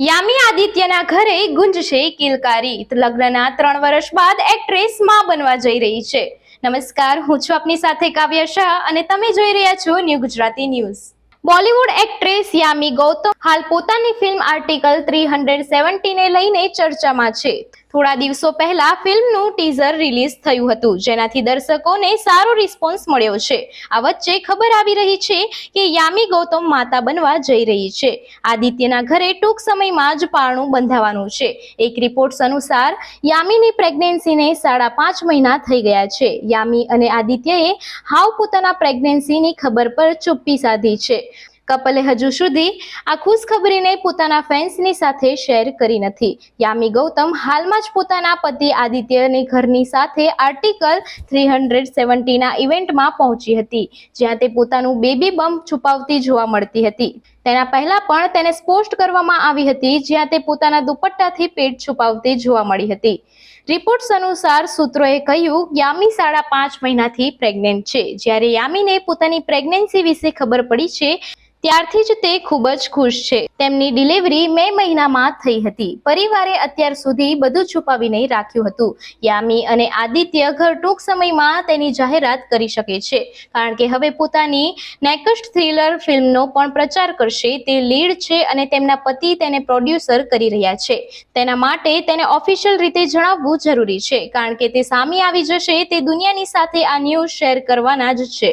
યામી આદિત્યના ઘરે ગુંજશે કિલકારી. લગ્નના ત્રણ વર્ષ બાદ એક્ટ્રેસમાં બનવા જઈ રહી છે. નમસ્કાર, હું છું આપની સાથે કાવ્ય શાહ અને તમે જોઈ રહ્યા છો new Gujarati news. Bollywood actress Yami Gautam હાલ પોતાની ફિલ્મ આર્ટિકલ થ્રી હંડ્રેડ સેવન્ટીને લઈને ચર્ચામાં છે. થોડા દિવસો પહેલા ફિલ્મનું ટીઝર રિલીઝ થયું હતું, જેનાથી દર્શકોને સારો રિસ્પોન્સ મળ્યો છે. આ વચ્ચે ખબર આવી રહી છે કે યામી ગૌતમ માતા બનવા જઈ રહી છે. આદિત્યના ઘરે ટૂંક સમયમાં જ પારણું બંધાવાનું છે. એક રિપોર્ટ્સ અનુસાર, યામીની પ્રેગ્નન્સીને સાડા પાંચ મહિના થઈ ગયા છે. યામી અને આદિત્યએ હાવ પોતાના પ્રેગ્નન્સીની ખબર પર ચુપ્પી સાધી છે. કપલે હજુ સુધી આ ખુશખબરીને પોતાના ફેન્સની સાથે શેર કરી નથી. યામી ગૌતમ હાલમાં જ પોતાના પતિ આદિત્યની ઘરની સાથે આર્ટિકલ થ્રી હંડ્રેડ સેવન્ટીના ઇવેન્ટમાં પહોંચી હતી, જ્યાં તે પોતાનું બેબી બમ્પ છુપાવતી જોવા મળતી હતી. તેના પહેલા પણ તેને સ્પોસ્ટ કરવામાં આવી હતી, જ્યાં તે પોતાના દુપટ્ટાથી પેટ છુપાવતી જોવા મળી હતી. રિપોર્ટ્સ અનુસાર સૂત્રોએ કહ્યું, યામી સાડા પાંચ મહિનાથી પ્રેગ્નેન્ટ છે. જ્યારે યામીને પોતાની પ્રેગ્નન્સી વિશે ખબર પડી છે ત્યારથી જ તે ખૂબ જ ખુશ છે. તેમની ડિલિવરી મે મહિનામાં થઈ હતી. પરિવારે અત્યાર સુધી બધું છુપાવીને રાખ્યું હતું. યામી અને આદિત્ય ઘર ટૂંક સમયમાં તેની જાહેરાત કરી શકે છે. કારણ કે હવે પોતાની નેકસ્ટ થ્રિલર ફિલ્મનો પણ પ્રચાર કરશે તે લીડ છે અને તેમના પતિ તેને પ્રોડ્યુસર કરી રહ્યા છે. તેના માટે તેને ઓફિશિયલ રીતે જણાવવું જરૂરી છે. કારણ કે તે સામે આવી જશે તે દુનિયાની સાથે આ ન્યૂઝ શેર કરવાના જ છે.